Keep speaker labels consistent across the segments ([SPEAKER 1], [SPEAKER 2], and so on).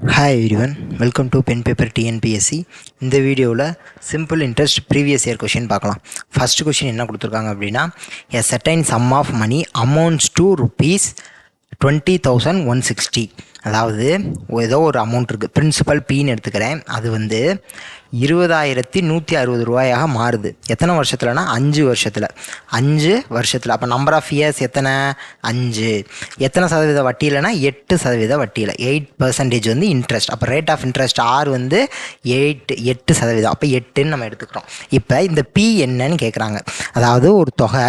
[SPEAKER 1] Hi everyone welcome to pen paper TNPSC இந்த வீடியோவில் simple interest previous year question பார்க்கலாம். First question என்ன கொடுத்துருக்காங்க அப்படின்னா a certain sum of money amounts to rupees twenty thousand one sixty அதாவது ஏதோ ஒரு அமௌண்ட் இருக்குது பிரின்சிபல் பின்னு எடுத்துக்கிறேன். அது வந்து இருபதாயிரத்தி நூற்றி அறுபது ரூபாயாக மாறுது. எத்தனை வருஷத்துலனா? அஞ்சு வருஷத்தில். அஞ்சு வருஷத்தில். அப்போ நம்பர் ஆஃப் இயர்ஸ் எத்தனை? அஞ்சு. எத்தனை சதவீத வட்டியிலனா? எட்டு சதவீத வட்டியில். எயிட் பர்சன்டேஜ் வந்து இன்ட்ரெஸ்ட் அப்போ ரேட் ஆஃப் இன்ட்ரெஸ்ட் ஆர் வந்து எயிட் எட்டு சதவீதம். அப்போ எட்டுன்னு நம்ம எடுத்துக்கிறோம். இப்போ இந்த பி என்னன்னு கேட்குறாங்க அதாவது ஒரு தொகை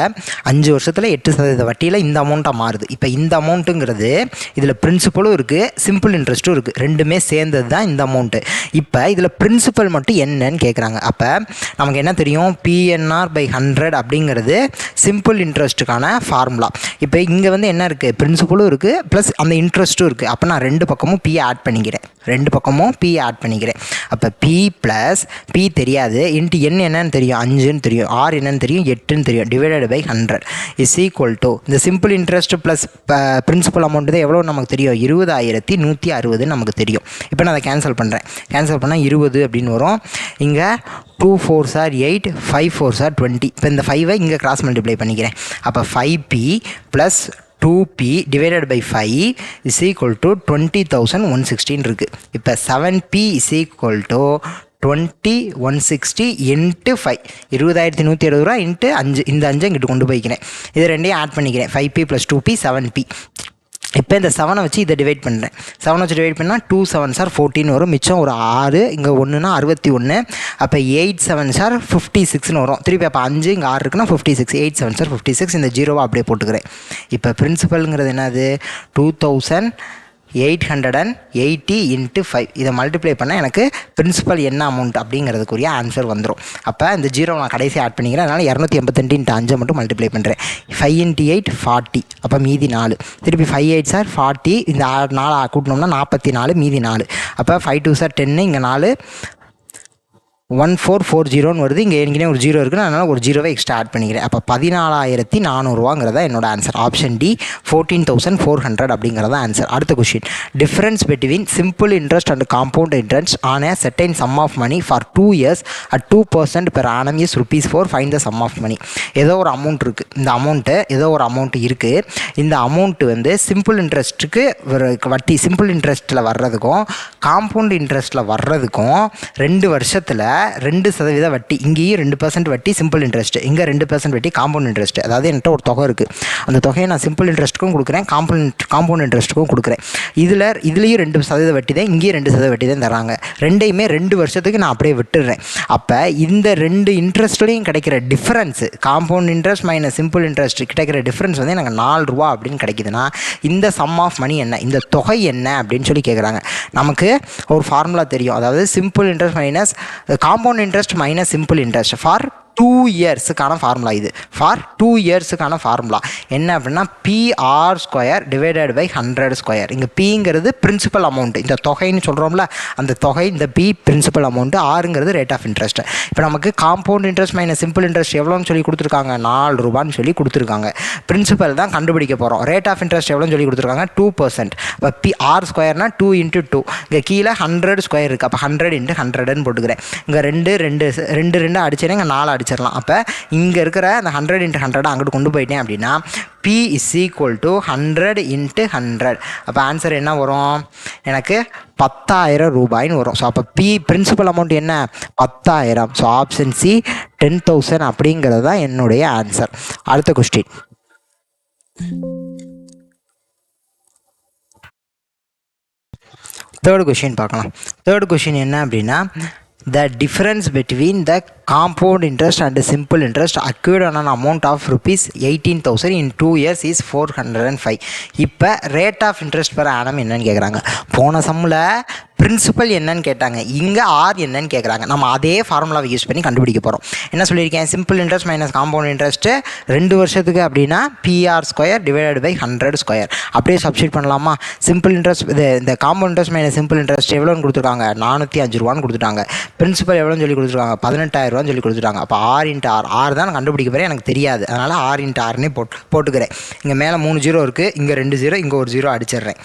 [SPEAKER 1] அஞ்சு வருஷத்தில் எட்டு சதவீத வட்டியில் இந்த அமௌண்ட்டாக மாறுது. இப்போ இந்த அமௌண்ட்டுங்கிறது இதில் பிரின்சிபலும் இருக்குது சிம்பிள் இன்ட்ரெஸ்ட்டும் இருக்குது ரெண்டுமே சேர்ந்தது தான் இந்த அமௌண்ட்டு இப்போ இதில் பிரின்சிபல் மட்டும் என்னன்னு கேட்குறாங்க அப்போ நமக்கு என்ன தெரியும்? பிஎன்ஆர் பை ஹண்ட்ரட் அப்படிங்கிறது சிம்பிள் இன்ட்ரெஸ்ட்டுக்கான ஃபார்முலா இப்போ இங்கே வந்து என்ன இருக்குது பிரின்சிபலும் இருக்குது ப்ளஸ் அந்த இன்ட்ரெஸ்ட்டும் இருக்குது அப்போ நான் ரெண்டு பக்கமும் பி ஆட் பண்ணிக்கிறேன். ரெண்டு பக்கமும் பி ஆட் பண்ணிக்கிறேன். அப்போ பி ப்ளஸ் பி தெரியாது. இன்ட்டு என் என்னன்னு தெரியும். அஞ்சுன்னு தெரியும். ஆர் என்னன்னு தெரியும். எட்டுன்னு தெரியும். Divided by hundred is equal to இந்த simple interest plus principal amount தான் எவ்வளோ நமக்கு தெரியும்? இருபதாயிரத்தி நூற்றி அறுபதுன்னு நமக்கு தெரியும். இப்போ நான் அதை கேன்சல் பண்ணுறேன் கேன்சல் பண்ணால் இருபது அப்படின்னு வரும். இங்கே two four are eight five four are twenty இப்போ இந்த ஃபைவை இங்கே கிராஸ் மல்டிப்ளை பண்ணிக்கிறேன். அப்போ five P plus two P divided by five is equal to twenty thousand one sixteen இருக்குது இப்போ seven P is equal to twenty one sixty into five இருபதாயிரத்தி நூற்றி எழுபது ரூபா இன்ட்டு அஞ்சு இந்த அஞ்சு இங்கிட்டு கொண்டு போய்க்கிறேன். இது ரெண்டையும் ஆட் பண்ணிக்கிறேன். Five P plus two P seven P இப்போ இந்த செவனை வச்சு இதை டிவைட் பண்ணுறேன் செவனை வச்சு டிவைட் பண்ணால் டூ செவன் சார் ஃபோர்டீன் வரும். மிச்சம் ஒரு ஆறு இங்கே ஒன்றுனா அறுபத்தி ஒன்று அப்போ எயிட் செவன் சார் ஃபிஃப்டி சிக்ஸ்னு வரும். திருப்பி அப்போ அஞ்சு இங்கே ஆறு இருக்குன்னா fifty six eight seven are fifty six இந்த ஜீரோவாக அப்படியே போட்டுக்கிறேன். இப்போ பிரின்சிபல்ங்கிறது என்னது? Two thousand eight hundred and eighty into five இதை மல்டிப்ளை பண்ணால் எனக்கு பிரின்சிபல் என்ன அமௌண்ட் அப்படிங்கிறதுக்குரிய ஆன்சர் வந்துடும் அப்போ இந்த ஜீரோ நான் கடைசி ஆட் பண்ணிக்கிறேன். அதனால் இரநூத்தி எண்பத்தெண்டு இன்ட்டு அஞ்சை மட்டும் மல்டிப்ளை பண்ணுறேன் ஃபைவ் இன்ட்டு எயிட் ஃபார்ட்டி அப்போ மீதி நாலு. திருப்பி ஃபைவ் எயிட் சார் ஃபார்ட்டி இந்த நாலு கூட்டினோம்னா நாற்பத்தி நாலு மீதி நாலு. அப்போ ஃபைவ் டூ சார் டென்னு இங்கே நாலு. ஒன் ஃபோர் ஃபோர் ஜீரோன்னு வருது. இங்கே ஏற்கனவே ஒரு ஜீரோ இருக்குன்னு அதனால் ஒரு ஜீரோவை எக்ஸ்ட்ரா ஆட் பண்ணிக்கிறேன். அப்போ பதினாலாயிரத்தி நானூறுவாங்கிறதா என்னோட answer option D fourteen thousand four hundred அப்படிங்கிறதா ஆன்சர் அடுத்த question difference between simple interest and compound interest on a certain sum of money for two years at two percent per annum is rupees four find the sum of money ஏதோ ஒரு amount இருக்குது இந்த amount ஏதோ ஒரு amount இருக்குது இந்த amount வந்து simple இன்ட்ரெஸ்ட்டுக்கு வட்டி சிம்பிள் இன்ட்ரெஸ்ட்டில் வர்றதுக்கும் காம்பவுண்ட் இன்ட்ரெஸ்ட்டில் வர்றதுக்கும் ரெண்டு வருஷத்தில் ரெண்டு சதவீத வட்டி இங்கேயும் ரெண்டு பர்சன்ட் வட்டி சிம்பிள் இன்ட்ரெஸ்ட் இங்கே ரெண்டு பர்சன்ட் வட்டி காம்பவுண்ட் இன்ட்ரெஸ்ட் அதாவது என்கிட்ட ஒரு தொகை இருக்குது அந்த தொகையை நான் சிம்பிள் இன்ட்ரெஸ்ட்டுக்கும் கொடுக்குறேன் காம்பவுண்ட் காம்பவுண்ட் இன்ட்ரெஸ்ட்டுக்கும் கொடுக்குறேன். இதில் இதுலேயும் ரெண்டு சதவீத வட்டி தான் இங்கேயும் ரெண்டு சதவீத வட்டி தான் தராங்க. ரெண்டையுமே ரெண்டு வருஷத்துக்கு நான் அப்படியே விட்டுடுறேன். அப்போ இந்த ரெண்டு இன்ட்ரெஸ்ட்லேயும் கிடைக்கிற difference compound interest minus simple interest கிடைக்கிற டிஃப்ரென்ஸ் வந்து எனக்கு நாலு ரூபா அப்படின்னு கிடைக்குதுன்னா இந்த சம் ஆஃப் மணி என்ன இந்த தொகை என்ன அப்படின்னு சொல்லி கேட்குறாங்க நமக்கு ஒரு ஃபார்முலா தெரியும். அதாவது simple interest minus compound interest minus simple interest for two இயர்ஸுக்கான formula இது. ஃபார் டூ இயர்ஸுக்கான ஃபார்முலா என்ன அப்படின்னா PR square divided by hundred square இங்கே பிங்கிறது பிரின்சிபல் அமௌண்ட் இந்த தொகைன்னு சொல்கிறோம்ல அந்த தொகை இந்த பி பிரின்சிபல் அமௌண்ட் ஆறுங்கிறது ரேட் ஆஃப் இன்ட்ரெஸ்ட் இப்போ நமக்கு compound interest minus simple interest எவ்வளோன்னு சொல்லி கொடுத்துருக்காங்க? நாலு ரூபான்னு சொல்லி கொடுத்துருக்காங்க. பிரின்சிபல் தான் கண்டுபிடிக்க போகிறோம் ரேட் ஆஃப் இன்ட்ரெஸ்ட் எவ்வளோன்னு சொல்லி கொடுத்துருக்காங்க? டூ பர்சன்ட் இப்போ பி ஆர் ஸ்கொயர்னா டூ இன்ட்டு டூ இங்கே கீழே ஹண்ட்ரட் ஸ்கொயர் இருக்குது அப்போ ஹண்ட்ரட் இன்ட்டு ஹண்ட்ரட்னு போட்டுக்கிறேன். இங்கே ரெண்டு ரெண்டு ரெண்டு ரெண்டு அடிச்சேன்னா இங்கே நாலு படிச்சிடலாம் அப்போ இங்கே இருக்கிற அந்த ஹண்ட்ரட் இன்ட்டு ஹண்ட்ரட் அங்கிட்டு கொண்டு போயிட்டேன் அப்படின்னா P is equal to hundred into hundred அப்போ ஆன்சர் என்ன வரும்? எனக்கு பத்தாயிரம் ரூபாய்ன்னு வரும். ஸோ அப்போ பி பிரின்சிபல் அமௌண்ட் என்ன? பத்தாயிரம். So option C ten thousand அப்படிங்கிறது தான் என்னுடைய ஆன்சர் அடுத்த கொஸ்டின் தேர்ட் கொஷின் பார்க்கலாம். தேர்ட் கொஷின் என்ன அப்படின்னா the difference between the compound interest and simple interest accrued on amount of rupees eighteen thousand in two years is four hundred and five இப்போ rate of interest per annum என்னன்னு கேட்குறாங்க போன சம்மில் principal என்னன்னு கேட்டாங்க. இங்கே ஆர் என்னன்னு கேட்குறாங்க நம்ம அதே ஃபார்முலாவை யூஸ் பண்ணி கண்டுபிடிக்க போகிறோம் என்ன சொல்லியிருக்கேன்? Simple interest minus compound interest ரெண்டு வருஷத்துக்கு அப்படின்னா PR square divided by hundred square அப்படியே சப்ஸ்டியூட் பண்ணலாமா? சிம்பிள் இன்ட்ரெஸ்ட் இது இந்த compound interest minus simple interest எவ்வளோன்னு கொடுத்துருக்காங்க? நானூற்றி அஞ்சு ரூபான்னு கொடுத்துட்டாங்க. பிரின்சிபல் எவ்வளோன்னு சொல்லி கொடுத்துருக்காங்க? பதினெட்டாயிரரூவான்னு சொல்லி கொடுத்துட்டாங்க. அப்போ ஆர் இன்ட்டு ஆர் ஆர் தான் நான் கண்டுபிடிக்க போகிறேன் எனக்கு தெரியாது. அதனால் ஆர் இன்ட்டு ஆர்னே போட்டு போட்டுக்கிறேன். இங்கே மேலே மூணு ஜீரோ இருக்குது இங்கே ரெண்டு ஜீரோ இங்கே ஒரு ஜீரோ அடிச்சிடுறேன்.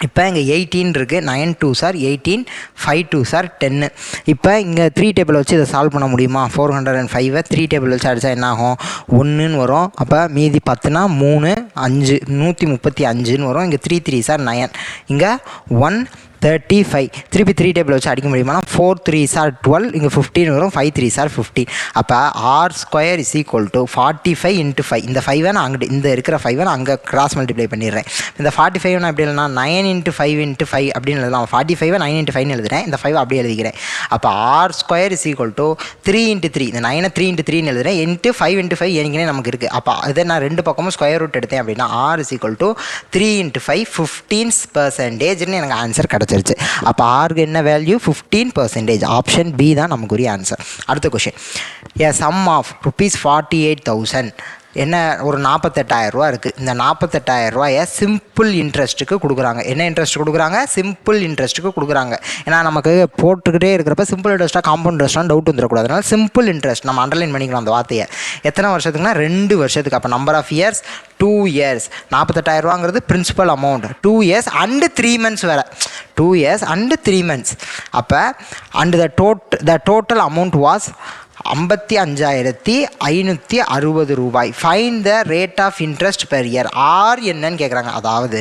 [SPEAKER 1] இப்போ இங்கே எயிட்டீன் இருக்குது nine two are eighteen five two are டென்னு இப்போ இங்கே த்ரீ டேபிள் வச்சு இதை சால்வ் பண்ண முடியுமா? ஃபோர் ஹண்ட்ரட் அண்ட் ஃபைவை த்ரீ டேபிள் வச்சு அடித்தா என்ன ஆகும் ஒன்றுன்னு வரும். அப்போ மீதி பத்துனா மூணு அஞ்சு நூற்றி முப்பத்தி அஞ்சுன்னு வரும். இங்கே த்ரீ த்ரீ சார் நயன் இங்கே ஒன் தேர்ட்டி ஃபைவ் திருப்பி த்ரீ டேபிள் வச்சு அடிக்க முடியுமா? ஃபோர் த்ரீ சார் டுவெல் இங்கே ஃபிஃப்டீன் வரும். ஃபைவ் த்ரீ சார் ஃபிஃப்டின் அப்போ R square is equal to forty five into five இந்த ஃபைவை நான் அங்கிட்டு இந்த இருக்கிற ஃபைவை நான் அங்கே கிராஸ் மல்டிப்ளை பண்ணிடுறேன். இந்த ஃபார்ட்டி ஃபைவ் நான் எப்படி இல்லைனா nine into five into five அப்படின்னு எழுதலாம். ஃபார்ட்டி ஃபைவை நைன் இன்ட்டு ஃபைவ்னு எழுதுறேன். இந்த ஃபைவ் அப்படியே எழுதிக்கிறேன். அப்போ R square is equal to three into three இந்த நைனை த்ரீ இன்ட்டு த்ரீன்னு எழுதுறேன். இன்ட்டு ஃபைவ் இன்ட்டு ஃபைவ் எனக்குனே நமக்கு இருக்குது அப்போ இதை நான் ரெண்டு பக்கமும் ஸ்கொயர் ரூட் எடுத்தேன் அப்படின்னா R is equal to three into five fifteens பர்சன்டேஜ்னு எனக்கு ஆன்சர் கிடச்சிருச்சு அப்போ ஆருக்கு என்ன value fifteen percentage option B தான் நமக்குரிய ஆன்சர் அடுத்த question a sum of rupees forty eight thousand என்ன ஒரு நாற்பத்தெட்டாயிரரூவா இருக்குது இந்த நாற்பத்தெட்டாயிரரூவாயை சிம்பிள் இன்ட்ரெஸ்ட்டுக்கு கொடுக்குறாங்க. என்ன இன்ட்ரெஸ்ட் கொடுக்குறாங்க? சிம்பிள் இன்ட்ரெஸ்ட்டுக்கு கொடுக்குறாங்க. ஏன்னா நமக்கு போட்டுக்கிட்டே இருக்கிறப்ப சிம்பிள் இன்ட்ரெஸ்ட்டாக காம்பவுண்ட் இன்ட்ரெஸ்ட்டாக டவுட் வந்துடக்கூடாது. அதனால் சிம்பிள் இன்ட்ரெஸ்ட் நம்ம அண்டர்லைன் பண்ணிக்கலாம் அந்த வார்த்தையை. எத்தனை வருஷத்துக்குனா ரெண்டு வருஷத்துக்கு. அப்போ number of years two years நாற்பத்தெட்டாயிரரூவாங்கிறது principal amount two years and three months வேறு. Two years and three months அப்போ and the tot the total amount was ஐம்பத்தி அஞ்சாயிரத்தி ஐநூற்றி அறுபது ரூபாய். Find the rate of interest per year R என்னன்னு கேட்குறாங்க அதாவது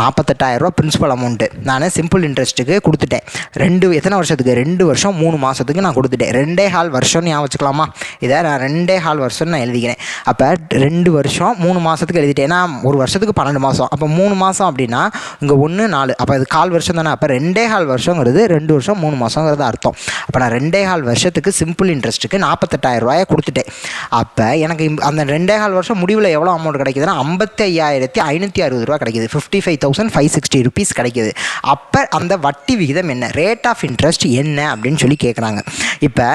[SPEAKER 1] நாற்பத்தெட்டாயிரரூபா பிரின்சிபல் அமௌண்ட்டு நான் சிம்பிள் இன்ட்ரெஸ்ட்டுக்கு கொடுத்துட்டேன். ரெண்டு எத்தனை வருஷத்துக்கு? ரெண்டு வருஷம் மூணு மாதத்துக்கு நான் கொடுத்துட்டேன். ரெண்டே ஹால் வருஷம்னு ஞாபகம் வச்சுக்கலாமா? இதை நான் ரெண்டே ஹால் வருஷம்னு நான் எழுதிக்கிறேன். அப்போ ரெண்டு வருஷம் மூணு மாதத்துக்கு எழுதிட்டேன். ஏன்னா ஒரு வருஷத்துக்கு பன்னெண்டு மாதம் அப்போ மூணு மாதம் அப்படின்னா இங்கே ஒன்று நாலு. அப்போ இது கால் வருஷம் தானே? அப்போ ரெண்டே ஹால் வருஷங்கிறது ரெண்டு வருஷம் மூணு மாதங்கிறது அர்த்தம். அப்போ நான் ரெண்டே ஹால் வருஷத்துக்கு சிம்பிள் இன்ட்ரெஸ்ட்டுக்கு நாற்பத்தெட்டாயிரம் ரூபாயை கொடுத்துட்டேன். அப்போ எனக்கு அந்த ரெண்டே கால் வருஷம் முடிவில் எவ்வளோ அமௌண்ட் கிடைக்குதுன்னா ஐம்பத்தி ஐயாயிரத்தி ஐநூற்றி அறுபது ரூபா கிடைக்குது. Fifty five thousand five sixty rupees கிடைக்குது. அப்போ அந்த வட்டி விகிதம் என்ன? ரேட் ஆஃப் இன்ட்ரெஸ்ட் என்ன? அப்படின்னு சொல்லி கேட்குறாங்க இப்போ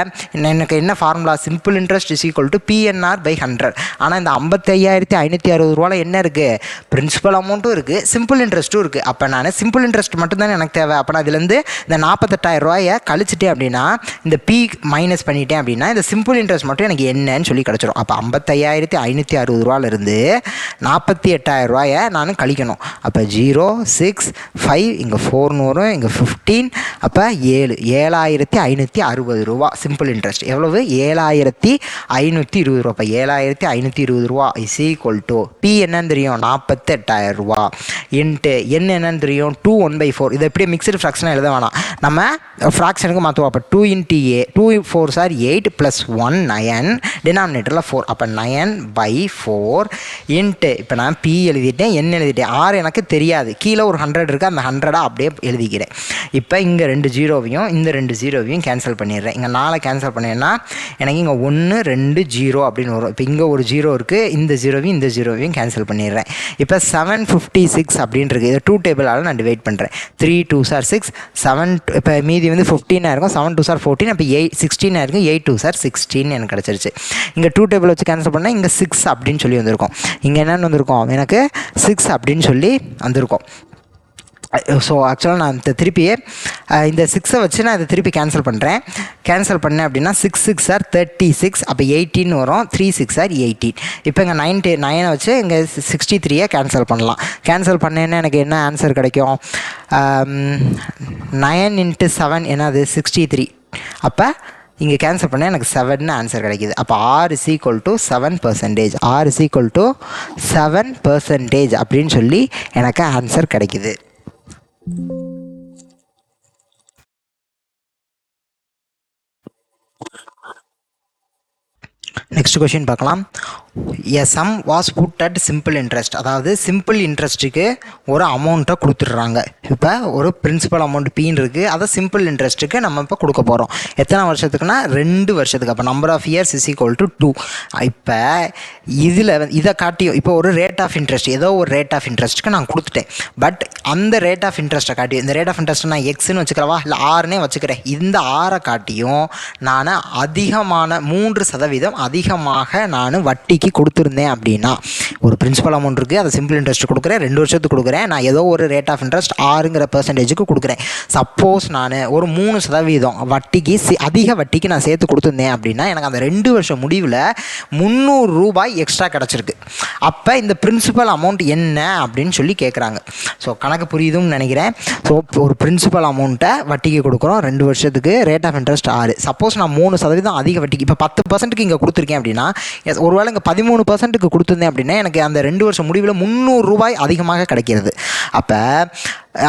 [SPEAKER 1] எனக்கு என்ன formula simple interest is equal to PNR by hundred ஆனால் இந்த ஐம்பத்தி ஐயாயிரத்தி ஐநூற்றி அறுபது ரூபாவில் என்ன இருக்குது பிரின்சிபல் அமௌண்ட்டும் இருக்குது சிம்பிள் இன்ட்ரெஸ்ட்டும் இருக்குது அப்போ நான் சிம்பிள் இன்ட்ரெஸ்ட் மட்டும்தான் எனக்கு தேவை. அப்போ நான் இதுலேருந்து இந்த நாற்பத்தெட்டாயிரம் ரூபாயை கழிச்சிட்டேன் அப்படின்னா இந்த பி மைனஸ் பண்ணிட்டேன் அப்படின்னா இந்த சிம்பிள் இன்ட்ரெஸ்ட் மட்டும் எனக்கு என்னன்னு சொல்லி கிடச்சிரும். அப்போ ஐம்பத்தையாயிரத்தி ஐநூற்றி அறுபது ரூபாலேருந்து நாற்பத்தி எட்டாயிரம் ரூபாயை நான் கழிக்கணும். அப்போ ஜீரோ சிக்ஸ் ஃபைவ் இங்கே ஃபோர்னு வரும் இங்கே ஃபிஃப்டீன் அப்போ ஏழு ஏழாயிரத்தி ஐநூற்றி அறுபது ரூபா சிம்பிள் இன்ட்ரெஸ்ட் எவ்வளவு? ஏழாயிரத்தி ஐநூற்றி இருபது ரூபா. இப்போ ஏழாயிரத்தி ஐநூற்றி இருபது ரூபா இஸ் ஈக்குவல் டு பி என்னன்னு தெரியும்? நாற்பத்தெட்டாயிரம் ரூபா. இன்ட்டு என் என்னன்னு தெரியும்? டூ ஒன் பை ஃபோர் இதை எப்படியே மிக்சடு ஃப்ராக்ஷனாக எழுத வேணாம். நம்ம ஃப்ராக்ஷனுக்கு மாற்றுவோம் அப்போ two into A two four are eight plus one nine டினாமினேட்டரில் ஃபோர் அப்போ நயன் பை ஃபோர் இன்ட்டு இப்போ நான் பி எழுதிட்டேன் என்ன எழுதிட்டேன். ஆறு எனக்கு தெரியாது. கீழே ஒரு ஹண்ட்ரட் இருக்குது அந்த ஹண்ட்ரடாக அப்படியே எழுதிக்கிறேன். இப்போ இங்கே ரெண்டு ஜீரோவையும் இந்த ரெண்டு ஜீரோவையும் கேன்சல் பண்ணிடுறேன். இங்கே நாளை கேன்சல் பண்ணேன்னா எனக்கு இங்கே ஒன்று ரெண்டு ஜீரோ அப்படின்னு வரும். இப்போ இங்கே ஒரு ஜீரோ இருக்குது இந்த ஜீரோவையும் இந்த ஜீரோவையும் கேன்சல் பண்ணிடுறேன். இப்போ செவன் ஃபிஃப்டி சிக்ஸ் அப்படின்றது இதை டூ டேபிளால் நான் டிவைட் பண்ணுறேன் three two are six seven இப்போ மீதி வந்து ஃபிஃப்டீனாக இருக்கும். செவன் டூ சார் ஃபோர்டீன் அப்போ எயிட் சிக்ஸ்டீனாக இருக்கும் எயிட் டூ சார் சிக்ஸ்டீன் எனக்கு கிடச்சிருச்சு. இங்கே டூ டேபிள் வச்சு கேன்சல் பண்ணால் இங்கே சிக்ஸ் அப்படின்னு சொல்லி வந்திருக்கும். இங்கே என்னென்னு வந்திருக்கும்? எனக்கு சிக்ஸ் அப்படின்னு சொல்லி வந்திருக்கும். ஸோ ஆக்சுவலாக நான் இந்த திருப்பியே இந்த சிக்ஸை வச்சு நான் இதை திருப்பி கேன்சல் பண்ணுறேன் கேன்சல் பண்ணேன் அப்படின்னா six six are thirty six அப்போ எயிட்டின்னு வரும். த்ரீ சிக்ஸ் ஆர் எயிட்டீன் இப்போ இங்கே நைன்டி நைனை வச்சு இங்கே சிக்ஸ்டி த்ரீயை கேன்சல் பண்ணலாம். கேன்சல் பண்ணேன்னா எனக்கு என்ன ஆன்சர் கிடைக்கும்? நயன் இன்ட்டு செவன் என்னது? சிக்ஸ்டி த்ரீ அப்போ இங்கே கேன்சல் பண்ணால் எனக்கு செவன் ஆன்சர் கிடைக்கிது. அப்போ R is equal to seven percentage R is equal to seven percentage அப்படின்னு சொல்லி எனக்கு ஆன்சர் கிடைக்கிது. フフフ。நெக்ஸ்ட் கொஷின் பார்க்கலாம். A sum was put at simple interest அதாவது சிம்பிள் இன்ட்ரெஸ்ட்டுக்கு ஒரு அமௌண்ட்டை கொடுத்துட்றாங்க. இப்போ ஒரு பிரின்சிபல் அமௌண்ட் பீன் இருக்குது அதை சிம்பிள் இன்ட்ரெஸ்ட்டுக்கு நம்ம இப்போ கொடுக்க போகிறோம் எத்தனை வருஷத்துக்குன்னா? ரெண்டு வருஷத்துக்கு. அப்போ number of years is equal to two இப்போ இதில் இதை காட்டியும் இப்போ ஒரு ரேட் ஆஃப் இன்ட்ரெஸ்ட் ஏதோ ஒரு ரேட் ஆஃப் இன்ட்ரெஸ்ட்டுக்கு நான் கொடுத்துட்டேன். பட் அந்த ரேட் ஆஃப் இன்ட்ரெஸ்ட்டை காட்டி இந்த ரேட் ஆஃப் இன்ட்ரெஸ்ட் நான் எக்ஸ்னு வச்சுக்கிறவா? இல்லை ஆறுனே வச்சுக்கிறேன். இந்த ஆறை காட்டியும் நான் அதிகமான மூன்று சதவீதம் அதிக அதிகமாக நான் வட்டிக்கு கொடுத்துருந்தேன் அப்படின்னா ஒரு பிரின்சிபல் அமௌண்ட் இருக்குது அதை சிம்பிள் இன்ட்ரெஸ்ட் கொடுக்குறேன் ரெண்டு வருஷத்துக்கு கொடுக்குறேன் நான் ஏதோ ஒரு ரேட் ஆஃப் இன்ட்ரெஸ்ட் ஆறுங்கிற பர்சன்டேஜுக்கு கொடுக்குறேன். சப்போஸ் நான் ஒரு மூணு சதவீதம் வட்டிக்கு அதிக வட்டிக்கு நான் சேர்த்து கொடுத்துருந்தேன் அப்படின்னா எனக்கு அந்த ரெண்டு வருஷம் முடிவில் முந்நூறு ரூபாய் எக்ஸ்ட்ரா கிடச்சிருக்கு. அப்போ இந்த பிரின்சிபல் அமௌண்ட் என்ன அப்படின்னு சொல்லி கேட்குறாங்க ஸோ கணக்கு புரியுதுன்னு நினைக்கிறேன். ஸோ ஒரு பிரின்சிபல் அமௌண்ட்டை வட்டிக்கு கொடுக்குறோம் ரெண்டு வருஷத்துக்கு ரேட் ஆஃப் இன்ட்ரெஸ்ட் ஆறு. சப்போஸ் நான் மூணு சதவீதம் அதிக வட்டிக்கு இப்போ பத்து பர்சன்ட்டுக்கு இங்கே கொடுத்துருக்கேன் அப்படின்னா ஒருவேளை இங்கே பதிமூணு பர்சன்ட்டுக்கு கொடுத்துருந்தேன் அப்படின்னா எனக்கு அந்த ரெண்டு வருஷம் முடிவில் முந்நூறு ரூபாய் அதிகமாக கிடைக்கிறது. அப்போ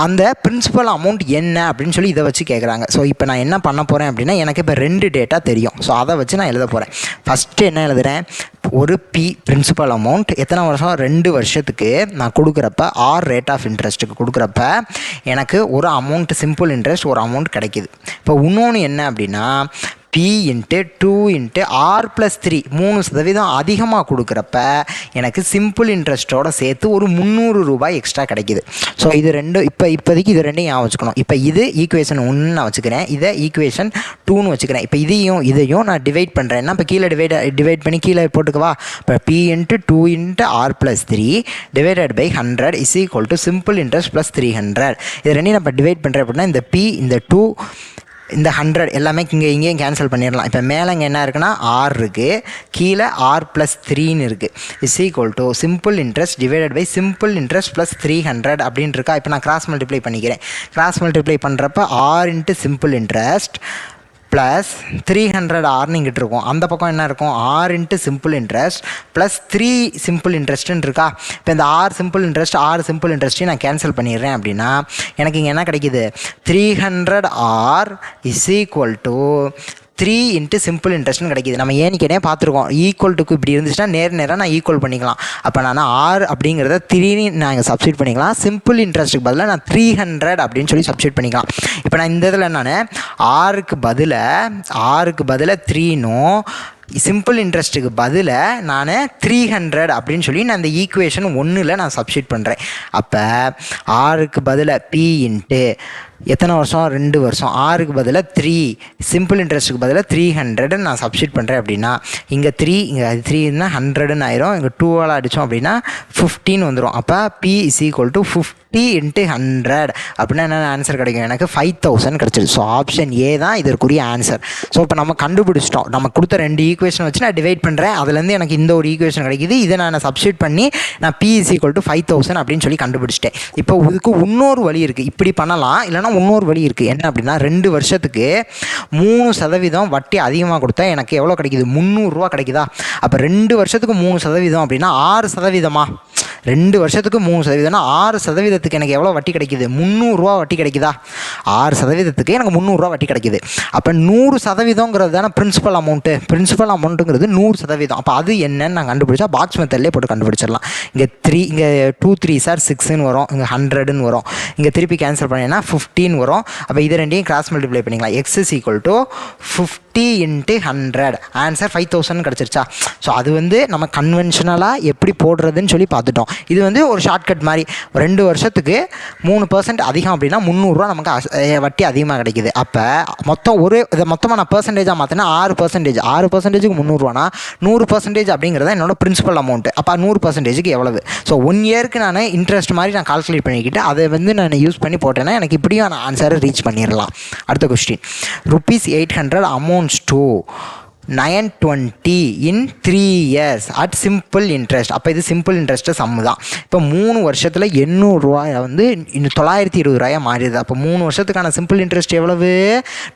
[SPEAKER 1] அந்த பிரின்சிபல் அமௌண்ட் என்ன அப்படின்னு சொல்லி இதை வச்சு கேட்குறாங்க ஸோ இப்போ நான் என்ன பண்ண போகிறேன் அப்படின்னா எனக்கு இப்போ ரெண்டு டேட்டா தெரியும். ஸோ அதை வச்சு நான் எழுத போகிறேன் ஃபஸ்ட்டு என்ன எழுதுகிறேன் ஒரு பி பிரின்சிபல் அமௌண்ட் எத்தனை வருஷம்? ரெண்டு வருஷத்துக்கு நான் கொடுக்குறப்ப ஆர் ரேட் ஆஃப் இன்ட்ரெஸ்ட்டுக்கு கொடுக்குறப்ப எனக்கு ஒரு அமௌண்ட் சிம்பிள் இன்ட்ரெஸ்ட் ஒரு அமௌண்ட் கிடைக்கிது. இப்போ இன்னொன்று என்ன அப்படின்னா P into two into R plus three மூணு சதவீதம் அதிகமாக கொடுக்குறப்ப எனக்கு சிம்பிள் இன்ட்ரெஸ்ட்டோட சேர்த்து ஒரு முந்நூறு ரூபாய் எக்ஸ்ட்ரா கிடைக்கிது. ஸோ இது ரெண்டு இப்போ இப்போதைக்கு இது ரெண்டையும் ஞாபகம் வச்சுக்கணும். இப்போ இது ஈக்குவேஷன் ஒன்று நான் வச்சுக்கிறேன். இதை ஈக்குவேஷன் டூன்னு வச்சுக்கிறேன். இப்போ இதையும் இதையும் நான் டிவைட் பண்ணுறேன் இப்போ கீழே டிவைட் டிவைட் பண்ணி கீழே போட்டுக்கவா? இப்போ P into two into R plus three divided by hundred is equal to simple interest plus three hundred இது ரெண்டையும் நம்ம டிவைட் பண்ணுறேன் அப்படின்னா இந்த பி இந்த டூ இந்த ஹண்ட்ரட் எல்லாமே இங்கே இங்கேயும் கேன்சல் பண்ணிடலாம். இப்போ மேலே இங்கே என்ன இருக்குன்னா ஆர் இருக்குது கீழே ஆர் ப்ளஸ் த்ரீன்னு இருக்குது is equal to simple interest divided by simple interest plus three hundred அப்படின்னு இருக்கா? இப்போ நான் கிராஸ் மல்டிப்ளை பண்ணிக்கிறேன். கிராஸ் மல்டிப்ளை பண்ணுறப்ப R into simple interest plus three hundred ஆர்னிங்கிட்டு இருக்கும். அந்த பக்கம் என்ன இருக்கும்? R into simple interest plus three simple இன்ட்ரெஸ்ட்டுன்னு இருக்கா? இப்போ இந்த ஆர் சிம்பிள் இன்ட்ரெஸ்ட் ஆறு சிம்பிள் இன்ட்ரெஸ்ட்டையும் நான் கேன்சல் பண்ணிடுறேன் அப்படின்னா எனக்கு இங்கே என்ன கிடைக்குது? Three hundred R is equal to three into simple இன்ட்ரெஸ்ட்னு கிடைக்கிது. நம்ம ஏனிக்கனே பார்த்துருக்கோம் ஈக்குவல் டுக்கு இப்படி இருந்துச்சுன்னா நேர் நேராக நான் ஈக்குவல் பண்ணிக்கலாம். அப்போ நான் ஆர் அப்படிங்கிறத த்ரீன்னு நான் இங்கே சப்ஸ்டியூட் பண்ணிக்கலாம். சிம்பிள் இன்ட்ரெஸ்ட்டுக்கு பதிலாக நான் த்ரீ ஹண்ட்ரட் அப்படின்னு சொல்லி சப்ஸ்டியூட் பண்ணிக்கலாம். இப்போ நான் இந்த இதில் நான் ஆறுக்கு பதிலாக ஆறுக்கு பதிலாக த்ரீனும் சிம்பிள் இன்ட்ரெஸ்ட்டுக்கு பதிலாக நான் த்ரீ ஹண்ட்ரட் அப்படின்னு சொல்லி நான் இந்த ஈக்குவேஷன் ஒன்றில் நான் சப்ஸ்டியூட் பண்ணுறேன் அப்போ ஆறுக்கு பதிலாக பி இன்ட்டு எத்தனை வருஷம்? ரெண்டு வருஷம். ஆறுக்கு பதிலாக த்ரீ சிம்பிள் இன்ட்ரெஸ்ட்டுக்கு பதிலாக த்ரீ ஹண்ட்ரடு நான் சப்ஸ்டியூட் பண்ணுறேன் அப்படின்னா இங்கே த்ரீ இங்கே த்ரீன்னா ஹண்ட்ரடுன்னு ஆயிரும். இங்கே டூவால் அடித்தோம் அப்படின்னா ஃபிஃப்டின் வந்துடும் அப்போ P is equal to fifty into hundred அப்படின்னா என்ன ஆன்சர் கிடைக்கும்? எனக்கு ஃபைவ் தௌசண்ட் கிடச்சிது ஸோ ஆப்ஷன் ஏ தான் இதற்குரிய ஆன்சர் ஸோ இப்போ நம்ம கண்டுபிடிச்சிட்டோம். நம்ம கொடுத்த ரெண்டு ஈக்குவேஷன் வச்சு நான் டிவைட் பண்ணுறேன் அதுலேருந்து எனக்கு இந்த ஒரு ஈக்குவேஷன் கிடைக்குது. இதை நான் சப்ஸ்டியூட் பண்ணி நான் P is equal to five thousand அப்படின்னு சொல்லி கண்டுபிடிச்சிட்டேன். இப்போ இதுக்கு இன்னொரு வழி இருக்குது இப்படி பண்ணலாம். இல்லைனா ஆனால் இன்னொரு வழி இருக்குது என்ன அப்படின்னா ரெண்டு வருஷத்துக்கு மூணு சதவீதம் வட்டி அதிகமாக கொடுத்தா எனக்கு எவ்வளோ கிடைக்குது? முந்நூறுரூவா கிடைக்குதா? அப்போ ரெண்டு வருஷத்துக்கு மூணு சதவீதம் அப்படின்னா ஆறு சதவீதமா? ரெண்டு வருஷத்துக்கு மூணு சதவீதம்னா ஆறு சதவீதத்துக்கு எனக்கு எவ்வளோ வட்டி கிடைக்குது? முந்நூறுரூவா வட்டி கிடைக்குதா? ஆறு சதவீதத்துக்கு எனக்கு முந்நூறுரூவா வட்டி கிடைக்குது. அப்போ நூறு சதவீதங்கிறது தானே பிரின்சிபல் அமௌண்ட்டு பிரின்சிபல் அமௌண்ட்டுங்கிறது நூறு சதவீதம். அப்போ அது என்னன்னு நான் கண்டுபிடிச்சா பாக்ஸ் மெத்தட்லேயே போட்டு கண்டுபிடிச்சிடலாம். இங்கே த்ரீ இங்கே டூ த்ரீ சார் சிக்ஸ்னு வரும். இங்கே ஹண்ட்ரடுன்னு வரும். இங்கே திருப்பி கேன்சல் பண்ணீங்கன்னா ஃபிஃப்டின் வரும். அப்போ இது ரெண்டையும் கிராஸ் மல்டிப்ளை பண்ணிக்கலாம். X is equal to fifty into hundred answer five thousand கிடச்சிருச்சா? So அது வந்து நம்ம கன்வென்ஷனலாக எப்படி போடுறதுன்னு சொல்லி பார்த்துட்டோம். இது வந்து ஒரு ஷார்ட்கட் மாதிரி. ரெண்டு வருஷத்துக்கு மூணு பர்சன்ட் அதிகம் அப்படின்னா முந்நூறுரூவா நமக்கு வட்டி அதிகமாக கிடைக்குது. அப்போ மொத்தம் ஒரு இதை மொத்தமாக நான் பர்சன்டேஜாக மாற்றினா ஆறு பர்சன்டேஜ் ஆறு பர்சன்டேஜுக்கு முந்நூறுரூவானா நூறு பர்சன்டேஜ் அப்படிங்கிறது என்னோட பிரின்சிபல் அமௌண்ட் அப்போ நூறு பர்சன்டேஜுக்கு எவ்வளவு? ஸோ ஒன் இயருக்கு நான் இன்ட்ரெஸ்ட் மாதிரி நான் கால்குலேட் பண்ணிக்கிட்டு அதை வந்து நான் யூஸ் பண்ணி போட்டேன்னா எனக்கு இப்படியும் நான் ஆன்சரை ரீச் பண்ணிடலாம் அடுத்த question rupees eight hundred amounts to nine twenty in three years at simple interest அப்போ இது சிம்பிள் இன்ட்ரெஸ்ட்டு சம்மு தான். இப்போ மூணு வருஷத்தில் எண்ணூறுரூவாய் வந்து இன்னும் தொள்ளாயிரத்தி இருபது ரூபாயா மாறிடுது. அப்போ மூணு வருஷத்துக்கான சிம்பிள் இன்ட்ரெஸ்ட் எவ்வளவு?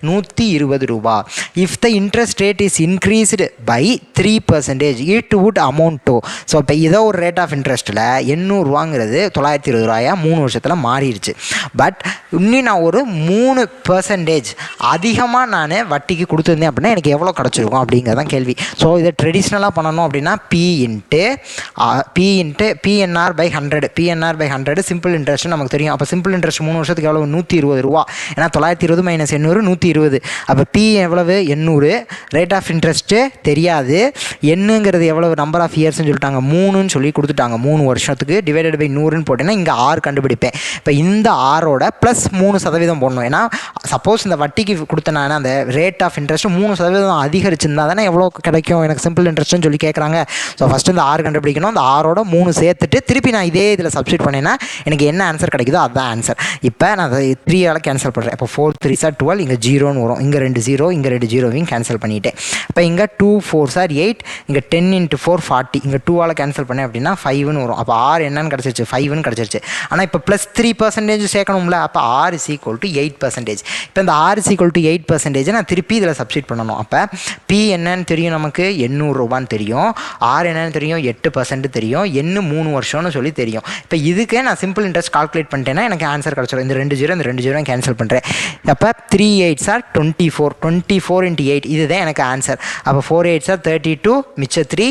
[SPEAKER 1] நூற்றி இருபது ரூபா. If the interest rate is increased by three percentage it would amount to so இப்போ இதோ ஒரு ரேட் ஆஃப் இன்ட்ரெஸ்ட்டில் எண்ணூறுவாங்கிறது தொள்ளாயிரத்தி இருபது ரூபாயா மூணு வருஷத்தில் மாறிடுச்சு. பட் இன்னும் நான் ஒரு மூணு பர்சன்டேஜ் அதிகமாக நான் வட்டிக்கு கொடுத்துருந்தேன் அப்படின்னா எனக்கு எவ்வளோ கிடச்சிருக்கும்? அப்படிங்கிறதான் கேள்வி. ஸோ இதை ட்ரெடிஷ்னலாக பண்ணணும் அப்படின்னா P into P into PNR by hundred PNR by hundred simple interest நமக்கு தெரியும். அப்போ சிம்பிள் இன்ட்ரெஸ்ட் மூணு வருஷத்துக்கு எவ்வளோ நூற்றி இருபது ரூபா. ஏன்னா தொள்ளாயிரத்தி இருபது மைனஸ் எண்ணூறு நூற்றி இருபது. அப்போ பி எவ்வளவு? எண்ணூறு. ரேட் ஆஃப் இன்ட்ரெஸ்ட்டு தெரியாது. எண்ணுங்கிறது எவ்வளவு? நம்பர் ஆஃப் இயர்ஸ்னு சொல்லிட்டாங்க. மூணுன்னு சொல்லி கொடுத்துட்டாங்க. மூணு வருஷத்துக்கு டிவைடட் பை நூறுன்னு போட்டேன்னா இங்கே ஆறு கண்டுபிடிப்பேன். இப்போ இந்த ஆரோட ப்ளஸ் மூணு சதவீதம் போடணும். ஏன்னா சப்போஸ் இந்த வட்டிக்கு கொடுத்த நான் அந்த ரேட் ஆஃப் இன்ட்ரெஸ்ட் மூணு சதவீதம் அதிகரிச்சு இருந்தால் தானே எவ்வளோ கிடைக்கும்? எனக்கு சிம்பிள் இன்ட்ரெஸ்ட்னு சொல்லி கேட்குறாங்க ஸோ ஃபஸ்ட்டு இந்த ஆறு கண்டுபிடிக்கணும். அந்த ஆறோட மூணு சேர்த்துட்டு திருப்பி நான் இதே இதில் சப்ஸ்டியூட் பண்ணேன்னா எனக்கு என்ன ஆன்சர் கிடைக்குதோ அதுதான் ஆன்சர் இப்போ நான் த்ரீ ஆல் கேன்சல் பண்ணுறேன் இப்போ ஃபோர் த்ரீ சார் டுவெல் இங்கே ஜீரோன்னு வரும். இங்கே ரெண்டு ஜீரோ இங்கே ரெண்டு ஜீரோவையும் கேன்சல் பண்ணிட்டேன். இப்போ இங்கே டூ ஃபோர் சார் எயிட் இங்கே டென் இன்ட்டு ஃபோர் ஃபார்ட்டி இங்கே டூவால் கேன்சல் பண்ணேன் அப்படின்னா ஃபைவ்னு வரும். அப்போ ஆறு என்னன்னு கிடச்சிருச்சு? ஃபைவ்னு கிடச்சிருச்சு. ஆனால் இப்போ ப்ளஸ் த்ரீ பர்சன்டேஜ் சேர்க்கணும்ல அப்போ ஆறு is equal to eight percentage இப்போ இந்த ஆறு is equal எயிட் பர்சன்டேஜ் நான் திருப்பி இதில் சப்ஸ்டிட் பண்ணணும். அப்போ பி என்னன்னு தெரியும் நமக்கு? எண்ணூறுரூபான்னு தெரியும். ஆர் என்னன்னு தெரியும் எட்டு பர்சன்ட் தெரியும். என்ன மூணு வருஷம்னு சொல்லி தெரியும். இப்போ இதுக்கே நான் சிம்பிள் இன்ட்ரெஸ்ட் கால்குலேட் பண்ணிட்டேன்னா எனக்கு ஆன்சர் கிடச்சிடும் இந்த ரெண்டு ஜீரோ இந்த ரெண்டு ஜீரோ கேன்சல் பண்ணுறேன் அப்போ three eight are twenty four twenty four into eight இதுதான் எனக்கு ஆன்சர் அப்போ four eight are thirty two மிச்ச three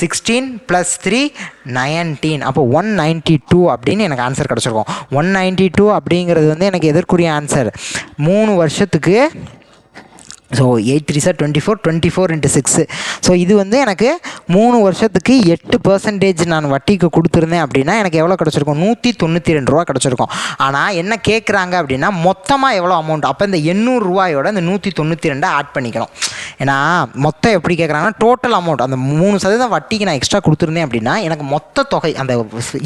[SPEAKER 1] sixteen plus three nineteen அப்போ ஒன் நைன்ட்டி டூ அப்படின்னு எனக்கு ஆன்சர் கிடச்சிருக்கும். ஒன் நைன்ட்டி டூ அப்படிங்கிறது வந்து எனக்கு எதற்குரிய ஆன்சர் மூணு வருஷத்துக்கு so eight three are twenty four twenty four into six so இது வந்து எனக்கு மூணு வருஷத்துக்கு எட்டு பர்சன்டேஜ் நான் வட்டிக்கு கொடுத்துருந்தேன் அப்படின்னா எனக்கு எவ்வளோ கிடச்சிருக்கும்? நூற்றி தொண்ணூற்றி ரெண்டு ரூபா கிடச்சிருக்கும். ஆனால் என்ன கேட்குறாங்க அப்படின்னா மொத்தமாக எவ்வளோ அமௌண்ட் அப்போ இந்த எண்ணூறுரூவாயோட இந்த நூற்றி தொண்ணூற்றி ரெண்டை ஆட் பண்ணிக்கணும். ஏன்னா மொத்தம் எப்படி கேட்குறாங்கன்னா டோட்டல் அமௌண்ட் அந்த மூணு சதவீதம் வட்டிக்கு நான் எக்ஸ்ட்ரா கொடுத்துருந்தேன் அப்படின்னா எனக்கு மொத்த தொகை அந்த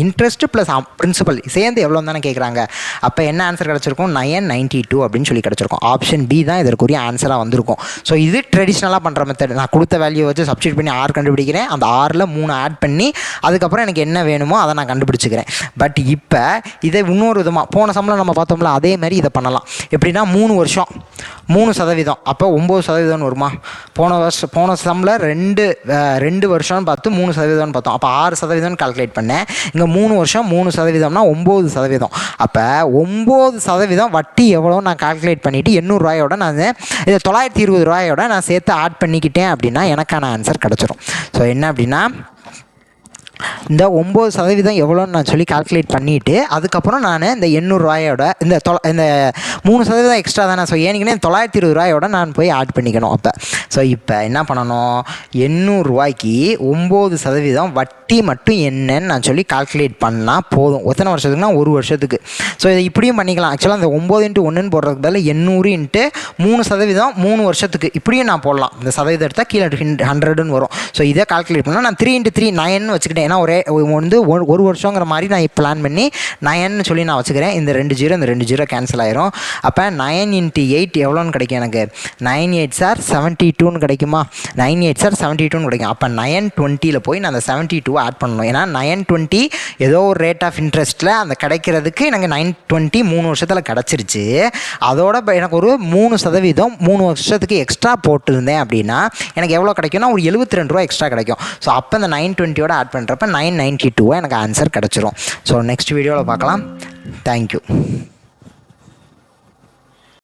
[SPEAKER 1] இன்ட்ரெஸ்ட் ப்ளஸ் பிரின்சிபல் சேர்ந்து எவ்வளோ தானே கேட்குறாங்க அப்போ என்ன ஆன்சர் கிடச்சிருக்கும்? நயன் நைன்ட்டி டூ அப்படின்னு சொல்லி கிடச்சிருக்கும். ஆப்ஷன் பி தான் இதற்குரிய ஆன்சராக வந்திருக்கும். ஸோ இது ட்ரெடிஷ்னலாக பண்ணுற மெத்தட் நான் கொடுத்த வேல்யூ வச்சு சப்ஸ்டியூட் பண்ணி ஆறு கண்டுபிடிக்கிறேன். அந்த ஆறில் மூணு ஆட் பண்ணி அதுக்கப்புறம் எனக்கு என்ன வேணுமோ அதை நான் கண்டுபிடிச்சிக்கிறேன். பட் இப்போ இதை இன்னொரு விதமாக போன சம்பளம் நம்ம பார்த்தோம்ல அதே மாதிரி இதை பண்ணலாம். எப்படின்னா மூணு வருஷம். மூணு சதவீதம். அப்போ ஒம்பது சதவீதம்னு வருமா? போன வருஷம் போன சம்பளம் ரெண்டு ரெண்டு வருஷம்னு பார்த்து மூணு சதவீதம்னு பார்த்தோம். அப்போ ஆறு சதவீதம்னு கால்குலேட் பண்ணேன். இங்கே மூணு வருஷம் மூணு சதவீதம்னா ஒம்பது சதவீதம். அப்போ ஒம்பது சதவீதம் வட்டி எவ்வளோ நான் கால்குலேட் பண்ணிவிட்டு எண்ணூறுரூவாயோட நான் இதை தொள்ளாயிரத்தி இருபது ரூபாயோட நான் சேர்த்து ஆட் பண்ணிக்கிட்டேன் அப்படின்னா எனக்கான ஆன்சர் கிடச்சிரும். ஸோ என்ன அப்படின்னா இந்த ஒம்பது சதவீதம் எவ்வளோன்னு நான் சொல்லி கால்குலேட் பண்ணிவிட்டு அதுக்கப்புறம் நான் இந்த எண்ணூறுரூவாயோட இந்த தொலை இந்த மூணு சதவீதம் எக்ஸ்ட்ரா தானே ஸோ ஏனிங்கன்னா தொள்ளாயிரத்தி இருபது ரூபாயோட நான் போய் ஆட் பண்ணிக்கணும் அப்போ. ஸோ இப்போ என்ன பண்ணணும்? எண்ணூறுரூவாய்க்கு ஒம்பது சதவீதம் வட்டி மட்டும் என்னன்னு நான் சொல்லி கால்குலேட் பண்ணால் போதும். எத்தனை வருஷத்துக்குனா ஒரு வருஷத்துக்கு. ஸோ இதை இப்படியும் பண்ணிக்கலாம். ஆக்சுவலாக அந்த ஒம்பது இன்ட்டு ஒன்றுன்னு போடுறதுக்கு பதில் எண்ணூறு இன்ட்டு மூணு சதவீதம் மூணு வருஷத்துக்கு. இப்படியும் நான் போடலாம். இந்த சதவீதம் எடுத்தால் கீழே ஹண்ட்ரடுன்னு வரும். ஸோ இதை கால்குலேட் பண்ணால் நான் த்ரீ இன்ட்டு த்ரீ நயன் வச்சுக்கிட்டேன். ஏன்னா ஒரே வந்து ஒரு வருஷங்கிற மாதிரி நான் பிளான் பண்ணி நயன்னு சொல்லி நான் வச்சுக்கிறேன். இந்த ரெண்டு ஜீரோ இந்த ரெண்டு ஜீரோ கேன்சல் ஆயிரும். அப்போ நயன் இன்ட்டு எயிட் எவ்வளோன்னு கிடைக்கும் எனக்கு? நைன் எயிட் சார் செவன்ட்டி டூன்னு கிடைக்குமா? நைன் எயிட் சார் செவன்ட்டி டூன்னு கிடைக்கும். அப்போ நயன் டுவெண்ட்டியில் போய் நான் அந்த செவன்ட்டி டூ ஆட் பண்ணணும். ஏன்னா நயன் டுவெண்ட்டி ஏதோ ஒரு ரேட் ஆஃப் இன்ட்ரெஸ்ட்டில் அந்த கிடைக்கிறதுக்கு எனக்கு நைன் டுவெண்ட்டி மூணு வருஷத்தில் கிடச்சிருச்சு. அதோட எனக்கு ஒரு மூணு சதவீதம் மூணு வருஷத்துக்கு எக்ஸ்ட்ரா போட்டிருந்தேன் அப்படின்னா எனக்கு எவ்வளோ கிடைக்கும்னா ஒரு எழுபத்தி ரெண்டு ரூபா எக்ஸ்ட்ரா கிடைக்கும். ஸோ அப்போ அந்த நைன் டுவெண்ட்டியோட ஆட் பண்ணுறப்ப நைன் நைன்ட்டி டூ எனக்கு ஆன்சர் கிடச்சிரும். ஸோ நெக்ஸ்ட் வீடியோவில் பார்க்கலாம். Thank you